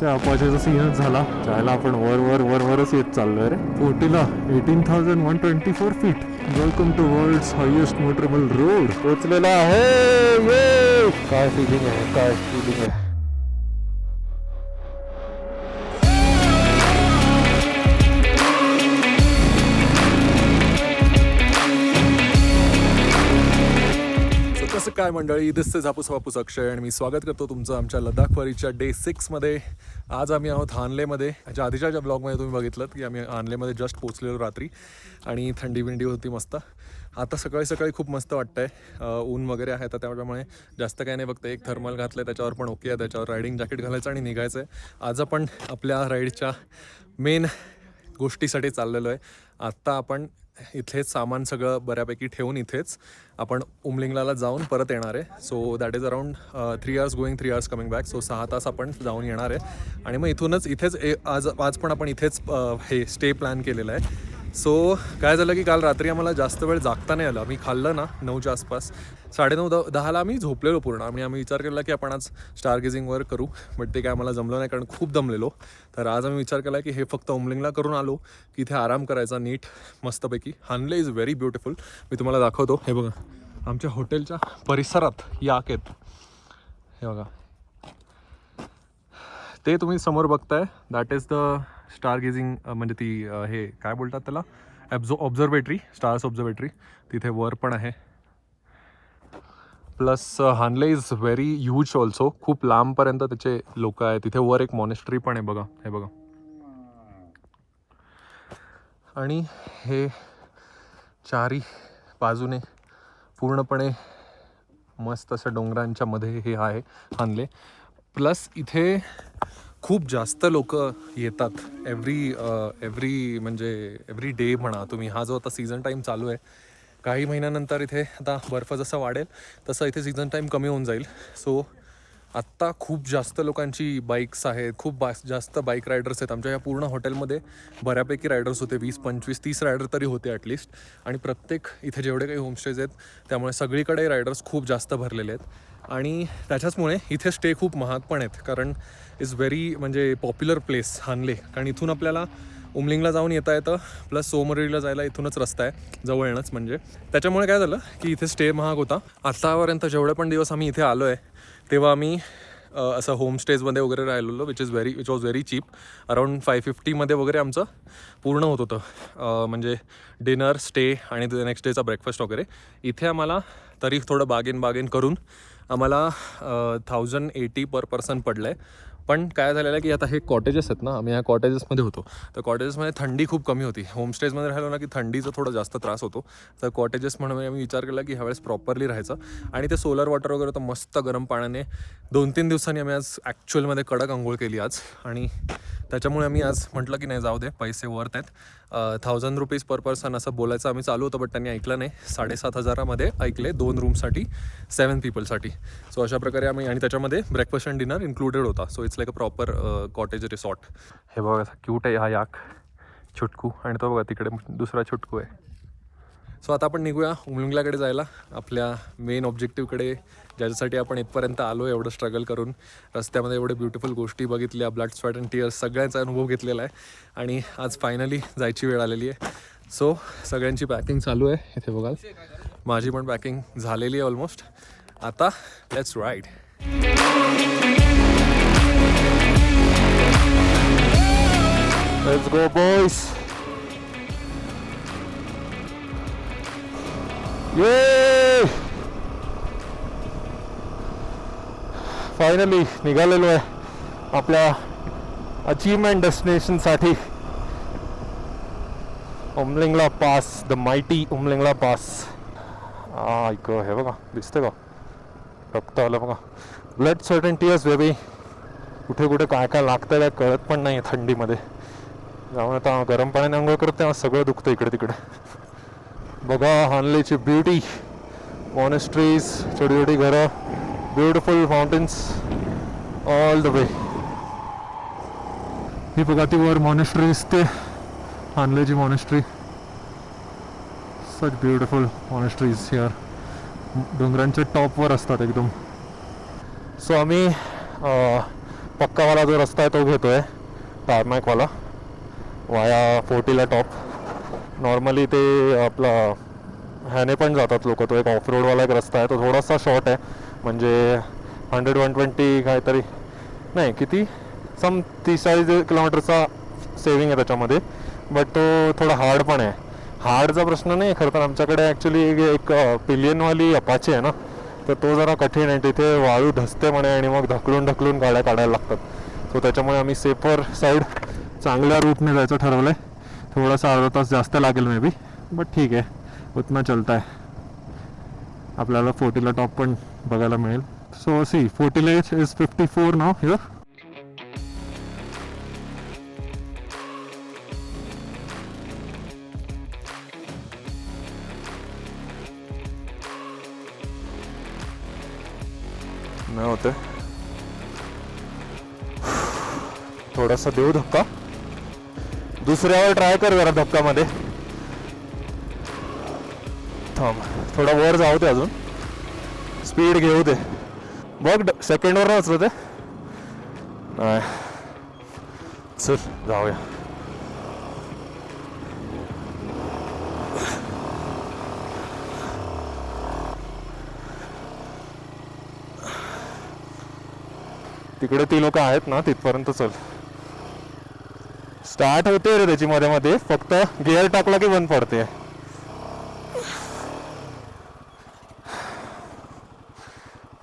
त्या अपाच्याचा सीनच झाला. जायला आपण वर वर वर वरच येत चाललोय रे. Photila eighteen thousand one twenty four feet welcome to world highest motorable road पोचलेला आहे काय फिलिंग आहे काय फिलिंग आहे. काय मंडळी? दिस इज हापूस वापूस अक्षय आणि मी स्वागत करतो तुमचं आमच्या लडाखवारीच्या डे सिक्समध्ये आज आम्ही आहोत हानलेमध्ये. याच्या आधीच्या ज्या ब्लॉगमध्ये तुम्ही बघितलं की आम्ही हानलेमध्ये जस्ट पोचलेलो रात्री आणि थंडी बिंडी होती मस्त. आता सकाळी सकाळी खूप मस्त वाटतंय. आहे ऊन वगैरे आहे तर त्यामुळे जास्त काही नाही फक्त एक थर्मल घातलं त्याच्यावर पण ओके आहे. त्याच्यावर रायडिंग जॅकेट घालायचं आणि निघायचं आहे आज आपण आपल्या राईडच्या मेन गोष्टीसाठी चाललेलो आहे. आत्ता आपण इथेच सामान सगळं बऱ्यापैकी ठेवून इथेच आपण उमलिंगलाला जाऊन परत येणार आहे. So that is around three years going three years coming back so सहा तास आपण जाऊन येणार आहे. आणि मग इथूनच इथेच ए- आज आज पण आपण इथेच हे स्टे प्लॅन केलेलं आहे. सो काय झालं की काल रात्री आम्हाला जास्त वेळ जागता नाही आला. मी खाल्लं ना नऊच्या आसपास. साडेनऊ द दहाला आम्ही झोपलेलो पूर्ण. आणि आम्ही विचार केला की आपण आज स्टार गेझिंगवर करू बट ते काय आम्हाला जमलं नाही कारण खूप दमलेलो. तर आज आम्ही विचार केला की हे फक्त उमलिंगला करून आलो की इथे आराम करायचा नीट मस्तपैकी. हानले इज व्हेरी ब्युटिफुल मी तुम्हाला दाखवतो. हे बघा आमच्या हॉटेलच्या परिसरात याक आहेत हे बघा. ते तुम्ही समोर बघताय. That is the star gazing म्हणजे ती हे काय बोलतात त्याला? ॲब्झो ऑब्झर्वेटरी स्टार्स ऑब्झर्वेटरी तिथे वर पण आहे. Plus Hanle is very huge also. खूप लांबपर्यंत त्याचे लोक आहेत. तिथे वर एक मॉनेस्ट्री पण आहे बघा. हे बघा. आणि हे चारी बाजूने पूर्णपणे मस्त असं डोंगरांच्या मध्ये हे आहे हानले. प्लस इथे खूप जास्त लोक येतात. एव्हरी एव्हरी म्हणजे एव्हरी डे म्हणा तुम्ही हा जो आता सीझन टाईम चालू आहे काही महिन्यानंतर इथे आता बर्फ जसा वाढेल तसं इथे सीझन टाईम कमी होऊन जाईल. सो आत्ता खूप जास्त लोकांची बाईक्स आहेत खूप बा जास्त बाईक रायडर्स आहेत. आमच्या या पूर्ण हॉटेलमध्ये बऱ्यापैकी रायडर्स होते वीस पंचवीस तीस रायडर तरी होते ॲटलिस्ट आणि प्रत्येक इथे जेवढे काही होमस्टेज आहेत त्यामुळे सगळीकडे रायडर्स खूप जास्त भरलेले आहेत. आणि त्याच्याचमुळे इथे स्टे खूप महाग पण आहेत. कारण इज व्हेरी म्हणजे पॉप्युलर प्लेस हानले. कारण इथून आपल्याला उमलिंगला जाऊन येता येतं प्लस सोमरेडीला जायला इथूनच रस्ता आहे जवळच म्हणजे. त्याच्यामुळे काय झालं की इथे स्टे महाग होता. आत्तापर्यंत जेवढे पण दिवस आम्ही इथे आलो आहे तेव्हा आम्ही असं होमस्टेजमध्ये वगैरे राहिलेलो which is very which was very cheap around five फिफ्टीमध्ये वगैरे आमचं पूर्ण होत होतं. म्हणजे डिनर स्टे आणि नेक्स्ट डेचा ब्रेकफास्ट वगैरे. इथे आम्हाला तरी थोडं बागेन बागेन करून आम्हाला थाउजंड एटी पर पर्सन पडलं आहे पण काय झालेलं आहे की आता हे कॉटेजेस आहेत ना आम्ही ह्या कॉटेजेसमध्ये होतो. तर कॉटेजेसमध्ये थंडी खूप कमी होती. होमस्टेजमध्ये राहिलो ना की थंडीचा थोडा जास्त त्रास होतो. तर कॉटेजेस म्हणून आम्ही विचार केला की ह्यावेळेस प्रॉपरली राहायचं. आणि ते सोलर वॉटर वगैरे तर मस्त गरम पाण्याने दोन तीन दिवसांनी आम्ही आज ॲक्च्युअलमध्ये कडक आंघोळ केली आज. आणि त्याच्यामुळे आम्ही आज म्हटलं की नाही जाऊ दे पैसे वर्थ आहेत. थाउजंड रुपीज पर पर्सन असं बोलायचं आम्ही चालू होतं बट त्यांनी ऐकलं नाही. साडेसात हजारामध्ये ऐकले दोन रूमसाठी सेवन पीपलसाठी सो अशा प्रकारे आम्ही आणि त्याच्यामध्ये ब्रेकफास्ट अँड डिनर इन्क्लुडेड होता. So it's like a proper cottage resort हे बघा क्यूट आहे हा याक छुटकू. आणि तो बघा तिकडे दुसरा छुटकू आहे. सो आता आपण निघूया उमलुंगलाकडे जायला. आपल्या मेन ऑब्जेक्टिव्हकडे ज्याच्यासाठी आपण इथपर्यंत आलो एवढं स्ट्रगल करून. रस्त्यामध्ये एवढे ब्युटिफुल गोष्टी बघितल्या ब्लड स्वेट अँड टीअर्स सगळ्यांचा अनुभव घेतलेला आहे. आणि आज फायनली जायची वेळ आलेली आहे. सो सगळ्यांची पॅकिंग चालू आहे. इथे बघाल. माझी पण पॅकिंग झालेली आहे ऑलमोस्ट आता let's ride let's go boys finally निघालेलो आहे आपल्या achievement डेस्टिनेशनसाठी Umlingla pass the mighty Umlingla pass. ऐक हे बघा दिसते का? रक्त आलं बघा. ब्लड सर्टन टीयर्स बेबी कुठे कुठे काय काय लागतं काय कळत पण नाही थंडीमध्ये. जाऊन आता गरम पाण्याने आंघोळ करत सगळं दुखतं इकडे तिकडे. बघा हानलेची ब्युटी मॉनेस्ट्रीज छोटी छोटी घरं beautiful fountains all the way ही बघा ती वर मॉनेस्ट्री दिसते. हानलेची monastery such beautiful monasteries here डोंगरांच्या टॉपवर असतात एकदम. सो आम्ही पक्कावाला जो रस्ता आहे तो घेतो आहे टारमॅकवाला वाया फोर्टीला टॉप नॉर्मली ते आपला ह्याने पण जातात लोक. तो एक ऑफ रोडवाला एक रस्ता आहे. तो थोडासा शॉर्ट आहे. म्हणजे हंड्रेड वन ट्वेंटी काहीतरी. नाही किती? सम तीस चाळीस किलोमीटरचा सेविंग आहे त्याच्यामध्ये. बट तो थोडा हार्ड पण आहे. हार्डचा प्रश्न नाही खरं तर आमच्याकडे ॲक्च्युली एक पिलियनवाली अपाची आहे ना. तर तो जरा कठीण आहे. तिथे वाळू धसते म्हणे आणि मग ढकलून ढकलून गाड्या काढायला लागतात. सो त्याच्यामुळे आम्ही सेफर साईड चांगल्या रूटने जायचं ठरवलं आहे थोडासा अर्धा तास जास्त लागेल मे बी बट ठीक आहे. उतना चलता आहे आपल्याला फोर्टीला टॉप पण बघायला मिळेल. So see Photila is fifty four now here नाही होते. थोडासा देऊ धक्का. दुसऱ्यावर ट्राय कर जरा धक्कामध्ये थांब थोडा वर जाऊ दे अजून. स्पीड घेऊ दे. बघ सेकंडवर वाचलं ते. नाही. चल जाऊया. तिकडे ती लोक आहेत ना तिथपर्यंत चल. स्टार्ट होते रे त्याची मध्ये मध्ये. फक्त गिअर टाकला की बंद पडते.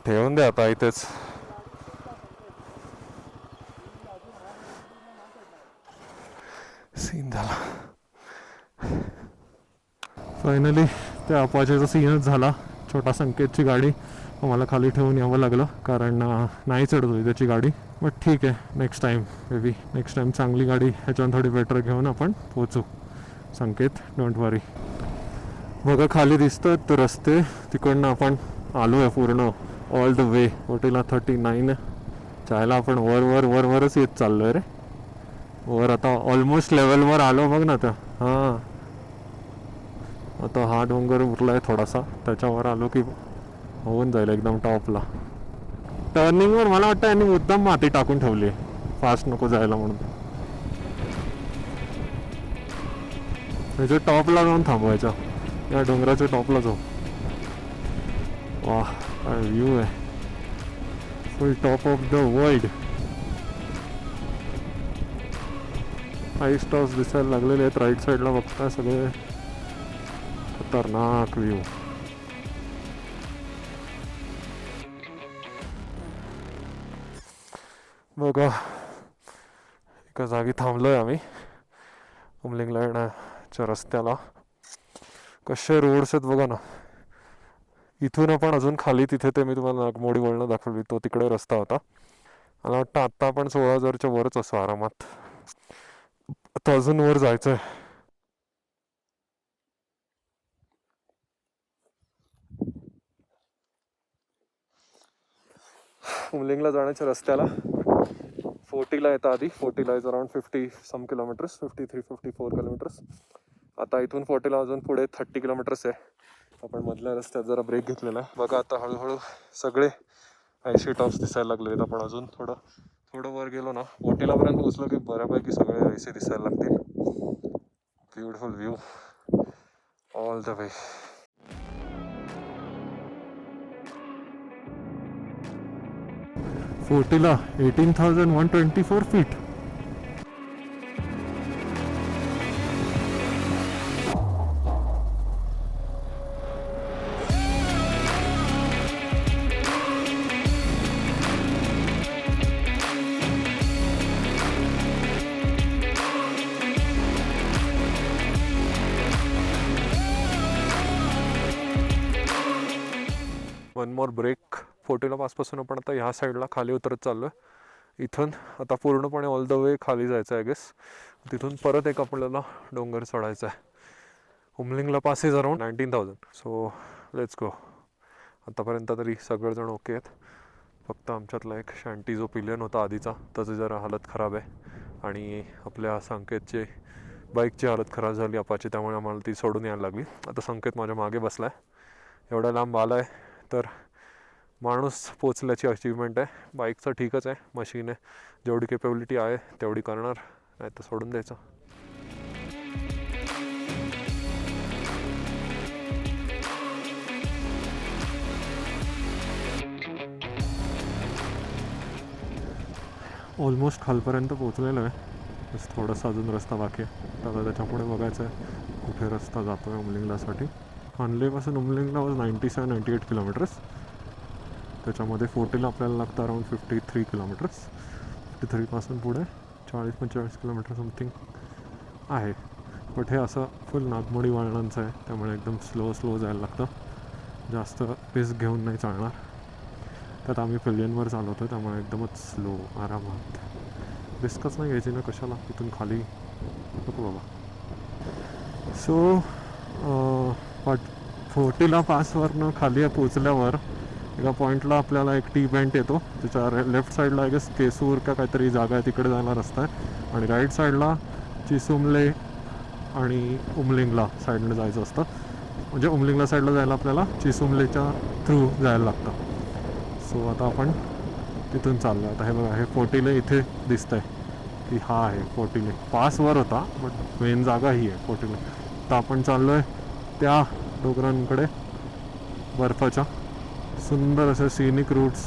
ठेवून द्या आता इथेच. सीन झाला. फायनली त्या अपाचेचा सीनच झाला. छोटा संकेतची गाडी मला खाली ठेवून यावं लागलं कारण नाही चढत होती त्याची गाडी. बट ठीक आहे next time maybe next time चांगली गाडी ह्याच्यावर थोडी बेटर घेऊन आपण पोचू संकेत डोंट वरी बघा खाली दिसतात रस्ते. तिकडनं आपण आलो आहे पूर्ण ऑल द वे ओटीला थर्टी नाईन चायला आपण वर वर वर वरच येत चाललो आहे रे. वर आता ऑलमोस्ट लेवलवर आलो बघ ना आता. हां. आता हा डोंगर उरला आहे थोडासा. त्याच्यावर आलो की होऊन जाईल एकदम टॉपला. टर्निंगवर मला वाटतं यांनी मुद्दाम माती टाकून ठेवली आहे. फास्ट नको जायला म्हणून. म्हणजे टॉपला जाऊन थांबवायचं या डोंगराच्या टॉपला जाऊ. वा काय व्ह्यू आहे. Full top of the world ice tops दिसायला लागलेले आहेत. राईट साईडला बघताय सगळे. खतरनाक व्ह्यू बघा एका जागी थांबलोय आम्ही उमलिंगला येण्याच्या रस्त्याला कसे रोड्स आहेत बघा ना इथून आपण अजून खाली तिथे ते मी तुम्हाला नागमोडी वळणं दाखवली तो तिकडे रस्ता होता मला वाटतं आत्ता आपण सोळा हजारच्या वरच असू आरामात आता अजून वर जायचं आहे उमलिंगला जाण्याच्या रस्त्याला. फोर्टीला येतं आधी. Photila is around fifty some kilometres fifty three fifty four kilometres आता इथून फोर्टीला अजून पुढे थर्टी किलोमीटर्स आहे. आपण मधल्या रस्त्यात जरा ब्रेक घेतलेला आहे. बघा आता हळूहळू सगळे ऐंशी टॉप्स दिसायला लागले आहेत. आपण अजून थोडं थोडं वर गेलो ना. फोर्टीलापर्यंत पोचलो की बऱ्यापैकी सगळे ऐसे दिसायला लागतील. Beautiful view all the way Photila eighteen thousand one twenty four feet. Photila पासपासून आपण आता ह्या साईडला खाली उतरत चाललो आहे इथून आता पूर्णपणे ऑल द वे खाली जायचं आहे गेस तिथून परत एक आपल्याला डोंगर चढायचा आहे. Umlingla pass is around nineteen thousand so let's go आतापर्यंत तरी सगळेजण ओके आहेत. फक्त आमच्यातला एक शांटी जो पिलियन होता आधीचा त्याची जरा हालत खराब आहे. आणि आपल्या संकेतचे बाईकची हालत खराब झाली अपाची त्यामुळे आम्हाला ती सोडून यायला लागली. आता संकेत माझ्या मागे बसला आहे एवढा लांब आला आहे तर माणूस पोचल्याची अचिव्हमेंट आहे. बाईकचं ठीकच आहे. मशीन आहे. जेवढी केपेबिलिटी आहे तेवढी करणार. नाही तर सोडून द्यायचं. ऑलमोस्ट खालपर्यंत पोचलेलो आहे. बस थोडासा अजून रस्ता बाकी आहे. आता त्याच्यापुढे बघायचं आहे कुठे रस्ता जातो आहे उमलिंगलासाठी. हानलेपासून Umlingla was ninety seven ninety eight kilometres त्याच्यामध्ये फोर्टीला आपल्याला लागतं around fifty three kilometres fifty थ्रीपासून पुढे चाळीस पंचेचाळीस किलोमीटर समथिंग आहे. बट हे असं फुल नागमोडी वळणांचं आहे. त्यामुळे एकदम स्लो स्लो जायला लागतं. जास्त पेस घेऊन नाही चालणार. त्यात आम्ही पिलियनवर चालवतो त्यामुळे एकदमच स्लो आरामात. रिस्कच नाही घ्यायची ना कशाला? तिथून खाली नको बाबा. सो पाट फोर्टीला पासवरनं खाली पोचल्यावर एका पॉईंटला आपल्याला एक टी बँट येतो. त्याच्या लेफ्ट साईडला आय गेस केसूर का काहीतरी जागा आहे तिकडे जायला रस्ता आहे. आणि राईट साईडला चिसुमले आणि उमलिंगला साईडनं जायचं असतं. म्हणजे उमलिंगला साईडला जायला आपल्याला चिसुमलेच्या थ्रू जायला लागतं. सो आता आपण तिथून चाललो आता हे बघा हे फोर्टीले इथे दिसतंय की हा आहे फोर्टीले. पासवर होता बट मेन जागा ही आहे फोर्टीले. तर आपण चाललो आहे त्या डोंगरांकडे बर्फाच्या. सुंदर असे सिनिक रूट्स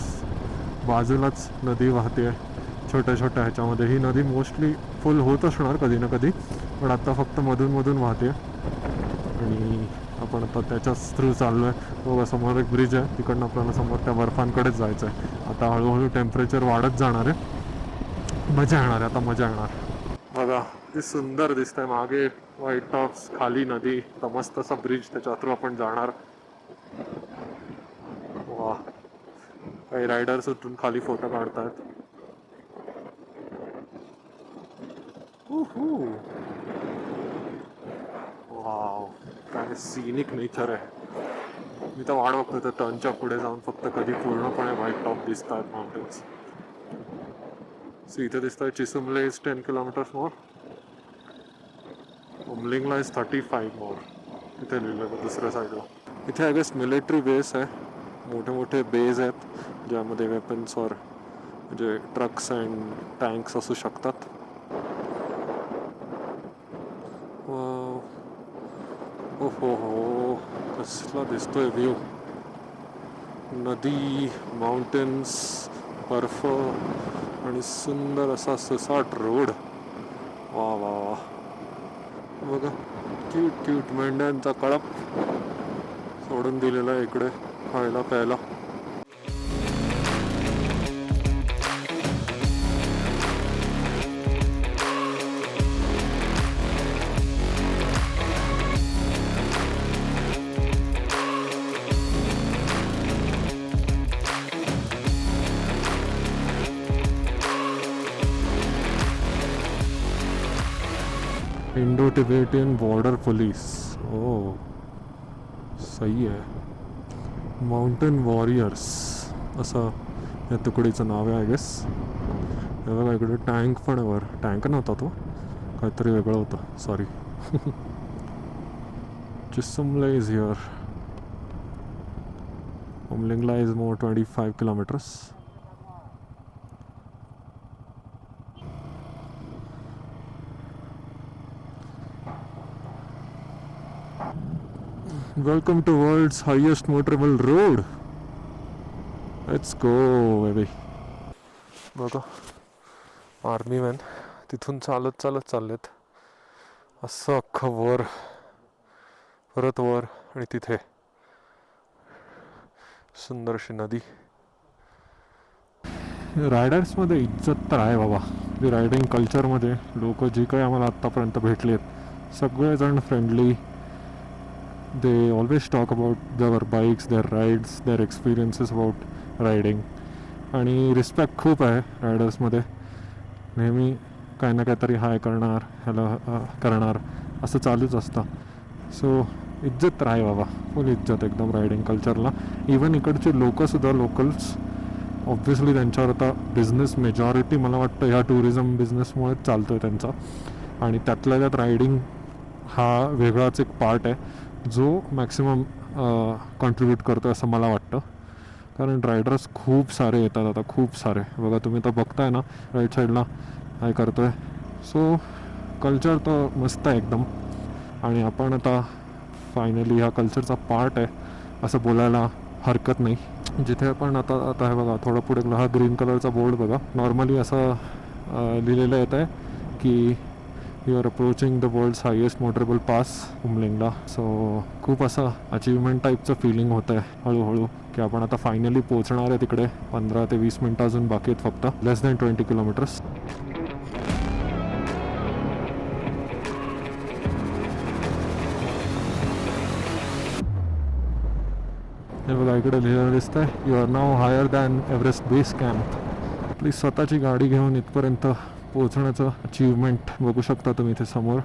बाजूलाच नदी वाहते आहे. छोट्या छोट्या ह्याच्यामध्ये ही नदी मोस्टली फुल होत असणार कधी ना कधी पण आत्ता फक्त मधूनमधून वाहते. आणि आपण आता त्याच्याच थ्रू चाललो आहे बघा समोर एक ब्रिज आहे. तिकडनं आपल्याला समोर त्या बर्फांकडेच जायचं आहे. आता हळूहळू टेम्परेचर वाढत जाणार आहे. मजा येणार आहे. आता मजा येणार. बघा ती सुंदर दिसतंय. मागे व्हाईट टॉप्स खाली नदी. आता मस्त असा ब्रिज त्याच्या थ्रू आपण जाणार वा काही रायडर्स उठून खाली फोटो काढतात. वाव काय सिनिक नेचर आहे. मी तर वाट बघतो तर टर्नच्या पुढे जाऊन फक्त कधी पूर्णपणे व्हाईट टॉप दिसत आहेत माउंटेन्स सो इथे दिसत आहे Chisumle is ten kilometres more Umlingla is thirty five more इथे लिहिलं दुसऱ्या साईडला इथे आय गेस मिलिटरी बेस आहे. मोठे मोठे बेज आहेत ज्यामध्ये वेपन्स और म्हणजे ट्रक्स अँड टँक्स असू शकतात. वाव. ओहो हो कसला दिसतोय व्ह्यू नदी माउंटेन्स बर्फ आणि सुंदर असा ससाट रोड वा वा वा बघा क्यूट क्यूट मेंढ्यांचा कळप सोडून दिलेला आहे इकडे. खायला प्यायला इंडो टिबेटियन बॉर्डर पुलिस ओ सही है। माउंटन वॉरियर्स असं या तुकडीचं नाव आहे आय गेस हे बघा इकडे टँक पण वर. टँक नव्हता तो. काहीतरी वेगळं होतं. Sorry Chisumle is here Umlingla is more twenty five kilometres Welcome to world's highest motorable road. Let's go, baby. बघा. आर्मी मॅन तिथून चालत चालत चाललेत. असं अख्खं वर. परत वर आणि तिथे. सुंदर अशी नदी. रायडर्समध्ये इज्जत तर आहे बाबा. रायडिंग कल्चरमध्ये लोक जी काही आम्हाला आत्तापर्यंत भेटले आहेत सगळेजण friendly they always talk about their bikes, their rides, their experiences about riding. आणि रिस्पेक्ट खूप आहे रायडर्समध्ये नेहमी काही ना काहीतरी हाय करणार ह्याला करणार असं चालूच असतं. सो इज्जत राहाय बाबा. फुल इज्जत एकदम रायडिंग कल्चरला इवन इकडचे लोकंसुद्धा लोकल्स ऑब्व्हियसली त्यांच्यावर आता बिझनेस मेजॉरिटी मला वाटतं ह्या टुरिझम बिझनेसमुळेच चालतो आहे त्यांचा. आणि त्यातल्या त्यात रायडिंग हा वेगळाच एक पार्ट आहे. जो मॅक्सिमम कॉन्ट्रीब्यूट करतो असं मला वाटतं. कारण रायडर्स खूप सारे येतात आता खूप सारे. बघा तुम्ही तर बघताय ना राईट साईडला काय आहे सो कल्चर तर मस्त आहे एकदम. आणि आपण आता फायनली ह्या कल्चरचा पार्ट आहे असं बोलायला हरकत नाही. जिथे आपण आता आता हे बघा थोडं पुढे हा ग्रीन कलरचा बोर्ड बघा. नॉर्मली असं लिहिलेलं येत आहे की you are approaching the world's highest motorable pass Umlingla so खूप असं अचिव्हमेंट टाईपचं फिलिंग होतं आहे हळूहळू. की आपण आता फायनली पोहोचणार आहे तिकडे पंधरा ते वीस मिनटं अजून बाकी आहेत फक्त. लेस दॅन ट्वेंटी किलोमीटर्स हे बघा इकडे लिहिलेलं दिसतंय. You are now higher than Everest base camp please स्वतःची गाडी घेऊन इथपर्यंत पोहोचण्याचं अचीवमेंट बघू शकता तुम्ही इथे समोर.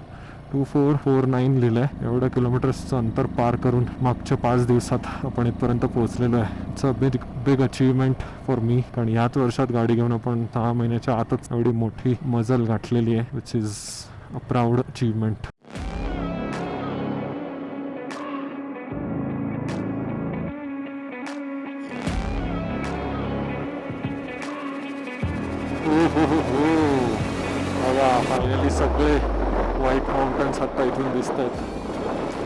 टू फोर फोर नाईन लिहिलं आहे एवढ्या किलोमीटर्सचं अंतर पार करून मागच्या पाच दिवसात आपण इथपर्यंत पोहोचलेलो आहे. It's a big big achievement for me कारण याच वर्षात गाडी घेऊन आपण सहा महिन्याच्या आतच एवढी मोठी मजल गाठलेली आहे which is a proud achievement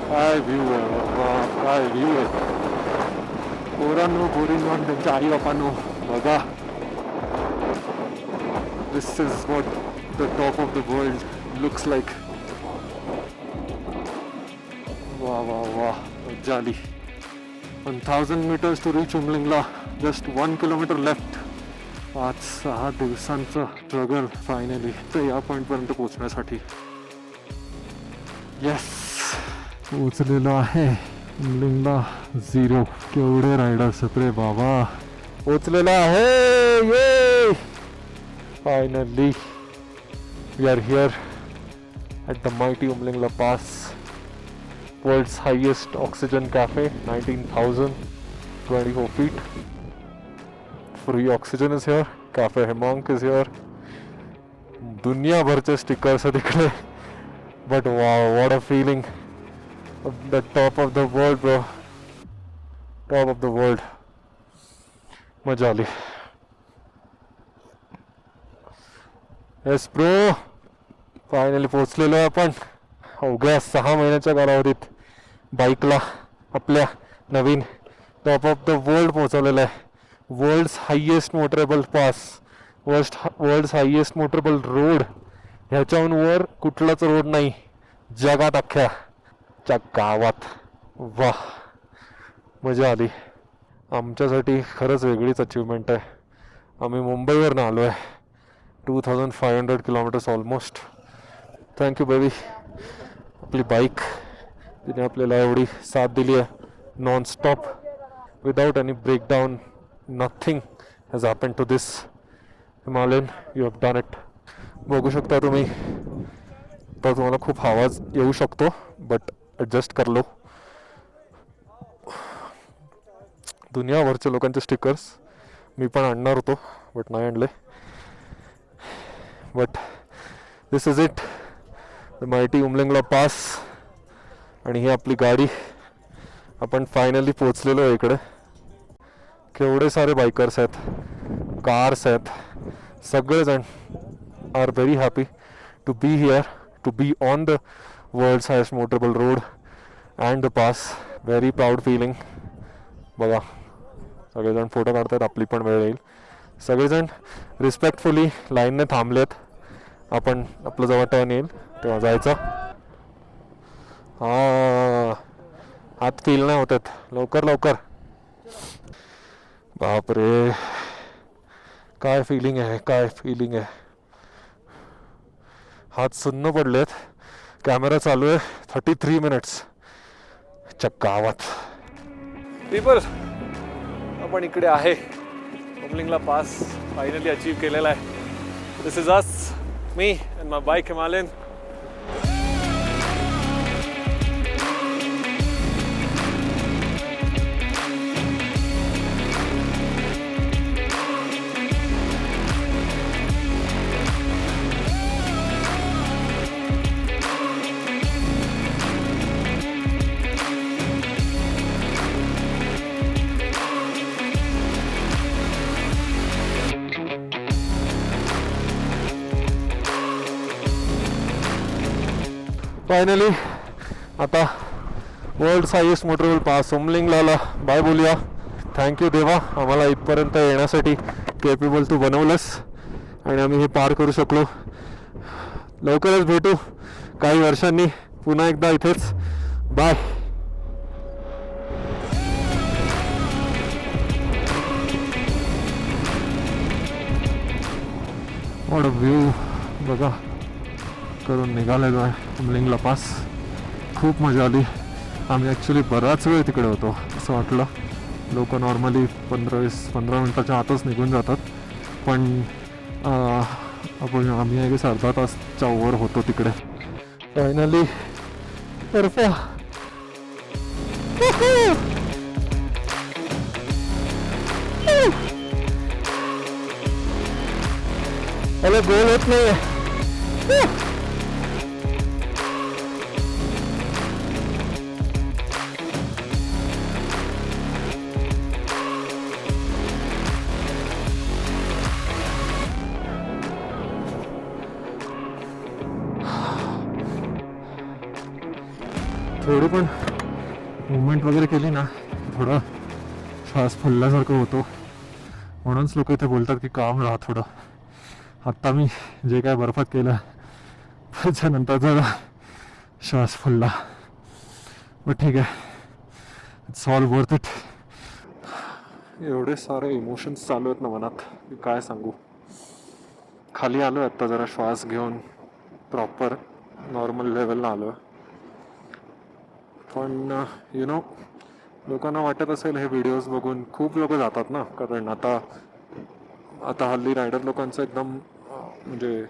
काय व्ह्यू आहे बाबा काय व्ह्यू आहे पोरांनो पोरींनो आणि त्यांच्या आई बापांनो बघा this is what the top of the world looks like वा वा वा मज्जा आली one thousand metres to reach Umlingla just one kilometre left पाच सहा दिवसांचं स्ट्रगल फायनली तर या पॉईंटपर्यंत पोहोचण्यासाठी येस पोचलेलो आहे. लिंगला झिरो केवढे रायडर्स रे बाबा. पोचलेला आहे. ये! Finally we are here at the mighty Umlingla pass world's highest oxygen cafe nineteen thousand twenty four feet free oxygen is here cafe हेमॉन्क is here दुनियाभरचे स्टिकर्स आहेत इकडे बट वा what a feeling the top of the world bro top of the world मजा आली yes bro finally पोचलेलो आहे आपण. अवघ्या सहा महिन्याच्या कालावधीत बाईकला आपल्या नवीन टॉप ऑफ द वर्ल्ड पोचवलेला आहे. World's highest motorable pass worst world's highest motorable road ह्याच्याहून वर कुठलाच रोड नाही. जगात अख्ख्या. च्या गावात वा मजा म्हणजे आली आमच्यासाठी खरंच वेगळीच अचिव्हमेंट आहे. आम्ही मुंबईवरनं आलो आहे two thousand five hundred kilometres almost thank you baby आपली बाईक तिने आपल्याला एवढी साथ दिली आहे. Non stop without any breakdown nothing has happen to this Himalayan you have done it बघू शकता तुम्ही. तर तुम्हाला खूप आवाज येऊ शकतो बट ॲडजस्ट कर लो। दुनियाभरच्या लोकांचे स्टिकर्स मी पण आणणार होतो बट नाही आणले. But this is it the mighty Umlingla pass आणि ही आपली गाडी. आपण फायनली पोचलेलो आहे इकडे. केवढे सारे बायकर्स आहेत कार्स आहेत. सगळेजण are very happy to be here to be on the world's highest motorable road and the pass very proud feeling बघा सगळेजण फोटो काढतात आपली पण वेळ येईल सगळेजण रिस्पेक्टफुली लाईनने थांबलेत आपण आपलं जेव्हा टर्न येईल तेव्हा जायचं हा हात फील नाही होत आहेत लवकर लवकर बापरे काय फिलिंग आहे काय फिलिंग आहे हात सुन्न पडलेत कॅमेरा चालू आहे. थर्टी थ्री मिनिट्स चक्कावत. पीपल आपण इकडे आहे. उमलिंगला पास फायनली अचीव केलेला आहे. This is us me and my bike Himalayan finally आता वर्ल्ड हायेस्ट मोटरवेल पास सोमलिंगला बाय बोलूया थँक्यू देवा आम्हाला इथपर्यंत येण्यासाठी केपेबल तू बनवलंस. आणि आम्ही हे पार करू शकलो. लवकरच भेटू. काही वर्षांनी पुन्हा एकदा इथेच. बाय वॉट व्ह्यू बघा. करून निघालेलो आहे. तुमलिंगला पास. खूप मजा आली. आम्ही ॲक्च्युली बराच वेळ तिकडे होतो असं वाटलं. लोक नॉर्मली पंधरा वीस पंधरा मिनटाच्या आतच निघून जातात. पण आपण आम्ही एक अर्धा तासच्या ओवर होतो तिकडे. फायनली बर्फा अरे गोल होत नाही श्वास फुलल्यासारखं होतो. म्हणूनच लोक इथे बोलतात की काम राहा थोडं. आत्ता मी जे काय बर्फात केलं त्याच्यानंतर जरा श्वास फुलला. मग ठीक आहे. इट्स ऑल वर्थ इट एवढे सारे इमोशन्स चालू आहेत ना मनात की काय सांगू? खाली आलो आत्ता जरा श्वास घेऊन प्रॉपर नॉर्मल लेवलला आलो पण uh, यु नो लोकांना वाटत असेल हे व्हिडिओज बघून खूप लोक जातात ना. कारण आता आता हल्ली रायडर लोकांचं एकदम म्हणजे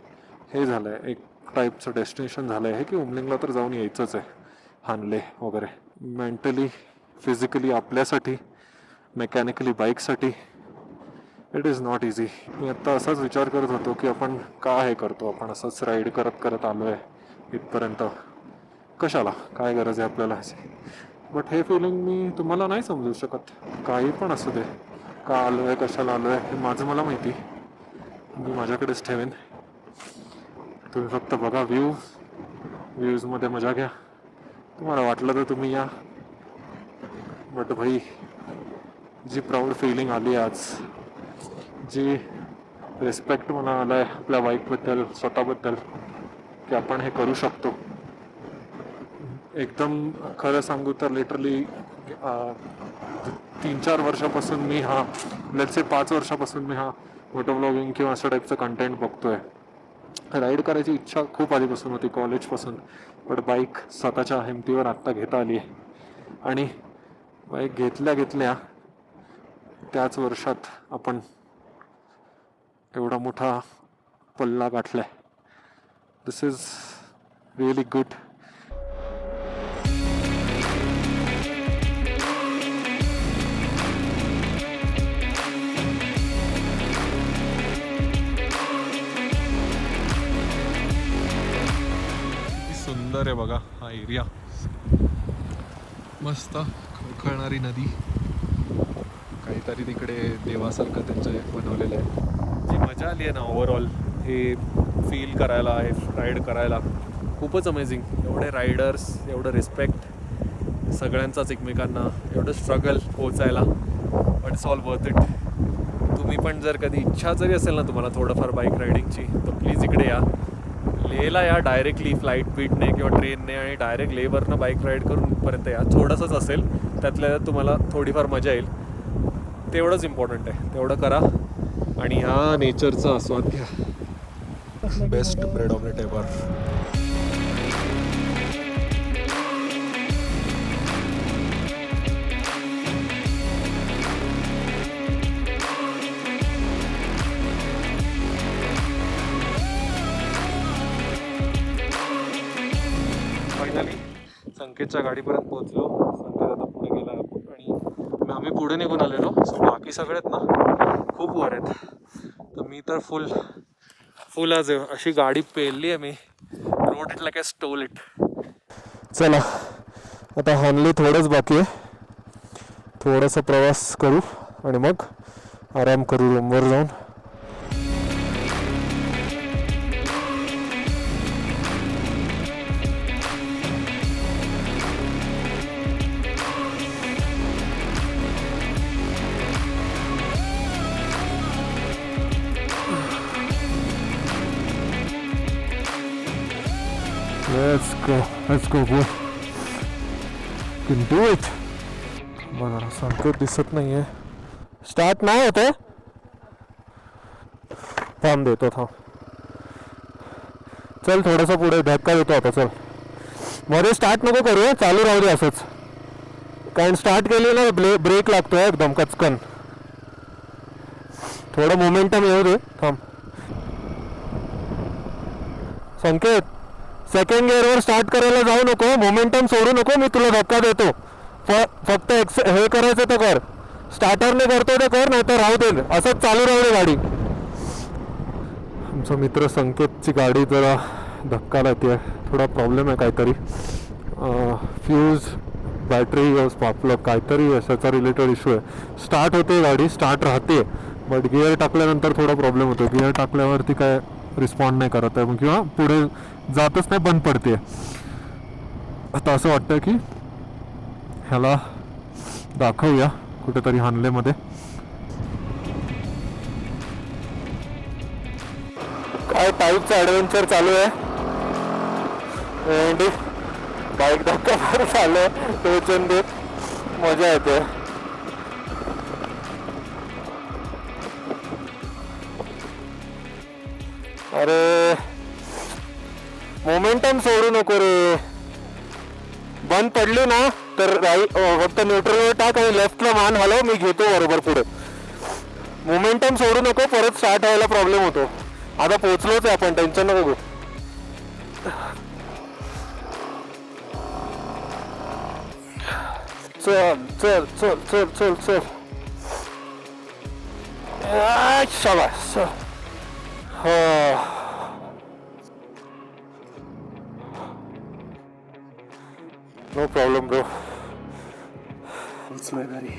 हे झालं आहे एक टाईपचं डेस्टिनेशन झालं आहे की उमलिंगला तर जाऊन यायचंच आहे हानले वगैरे. मेंटली फिजिकली आपल्यासाठी मेकॅनिकली बाईकसाठी इट इज नॉट इझी मी आत्ता असाच विचार करत होतो की आपण का हे करतो? आपण असंच राईड करत करत आलो आहे इथपर्यंत. कशाला? काय गरज आहे आपल्याला? बट हे फिलिंग मी तुम्हाला नाही समजू शकत. काही पण असू दे. का आलो आहे कशाला आलो आहे हे माझं मला माहिती. मी माझ्याकडेच ठेवेन. तुम्ही फक्त बघा व्ह्यू व्ह्यूजमध्ये मजा घ्या. तुम्हाला वाटलं तर तुम्ही या. बट भाई जी प्राऊड फिलिंग आली आज जी रेस्पेक्ट मला आला आहे आपल्या बाईकबद्दल स्वतःबद्दल की आपण हे करू शकतो. एकदम खरं सांगू तर लिटरली तीन चार वर्षापासून मी हा लटसे पाच वर्षापासून मी हा फोटो ब्लॉगिंग किंवा अशा टाईपचं कंटेंट बघतोय. राईड करायची इच्छा खूप आधीपासून होती कॉलेजपासून पण बाईक स्वतःच्या हिमतीवर आत्ता घेता आली आहे. आणि बाईक घेतल्या घेतल्या त्याच वर्षात आपण एवढा मोठा पल्ला गाठलाय. दिस इज रिअली गुड सुंदर आहे बघा हा एरिया. मस्त खळखळणारी नदी. काहीतरी तिकडे देवासारखं त्यांचं एक बनवलेलं आहे. जी मजा आली आहे ना ओव्हरऑल हे फील करायला हे राईड करायला खूपच अमेझिंग एवढे रायडर्स एवढं रिस्पेक्ट सगळ्यांचाच एकमेकांना एवढं स्ट्रगल पोचायला but it's all worth it तुम्ही पण जर कधी इच्छा जरी असेल ना तुम्हाला थोडंफार बाईक रायडिंगची तर प्लीज इकडे या. लेहला या डायरेक्टली फ्लाईट बीटने किंवा ट्रेनने आणि डायरेक्ट लेवरनं बाईक राईड करून पर्यंत या. थोडंसंच असेल त्यातल्या तुम्हाला थोडीफार मजा येईल. तेवढंच इम्पॉर्टंट आहे. तेवढं करा आणि ह्या नेचरचा आस्वाद घ्या. बेस्ट ब्रेड ऑमलेट एव्हर आमच्या गाडीपर्यंत पोहोचलो. संकेत आता पुढे गेला आणि मग आम्ही पुढे निघून आलेलो. सो बाकी सगळेत ना खूप वर आहेत. तर मी तर फुल फुल आज अशी गाडी पेरली आहे मी. Road it like I stole it चला आता हॉनली थोडंच बाकी आहे. थोडासा प्रवास करू आणि मग आराम करू रूमवर जाऊन. Go. Let's go, boy. Can do it. बघा संकेत दिसत नाहीये स्टार्ट नाही होते थांब देतो थांब चल थोडंसं पुढे धक्का देतो आता चल. मध्ये स्टार्ट नको करू चालू राहू दे असंच. कारण स्टार्ट केली ना ब्ले ब्रेक लागतोय एकदम कचकन. थोडं मोमेंटम येऊ दे थांब संकेत? सेकंड गिअरवर स्टार्ट करायला जाऊ नको मोमेंटम सोडू नको मी तुला धक्का देतो. फ फक्त एक्स हे करायचं तर कर. स्टार्टरने करतो ते कर नाही तर राहू दे. असंच चालू राहू दे गाडी. आमचा मित्र संकेतची गाडी जरा धक्का लागते थोडा प्रॉब्लेम आहे काहीतरी. फ्यूज बॅटरी आपलं काहीतरी अशाचा रिलेटेड इश्यू आहे. स्टार्ट होते गाडी स्टार्ट राहते. बट गिअर टाकल्यानंतर थोडा प्रॉब्लेम होतो. गिअर टाकल्यावरती काय रिस्पॉन्ड नाही करत आहे. किंवा पुढे जातच नाही बंद पडते. आता असं वाटतं की ह्याला दाखवूया कुठेतरी हानलेमध्ये. काय टाईपचं ॲडव्हेंचर चालू आहे? भेंडी बाईक धक्का फार चालू आहे टोचन देत मजा येते. अरे मोमेंटम सोडू नको रे. बंद पडली ना तर राईट फक्त न्यूट्रलवर टाक आणि लेफ्टला मान. हलव मी घेतो बरोबर पुढे. मोमेंटम सोडू नको परत स्टार्ट व्हायला प्रॉब्लेम होतो. आता पोहोचलोच आहे आपण टेन्शन नको घेऊ. चल चल चल चल चल चल. आ, शाबास. चल. हा नो प्रॉब्लेम ब्रो पोचलोय घरी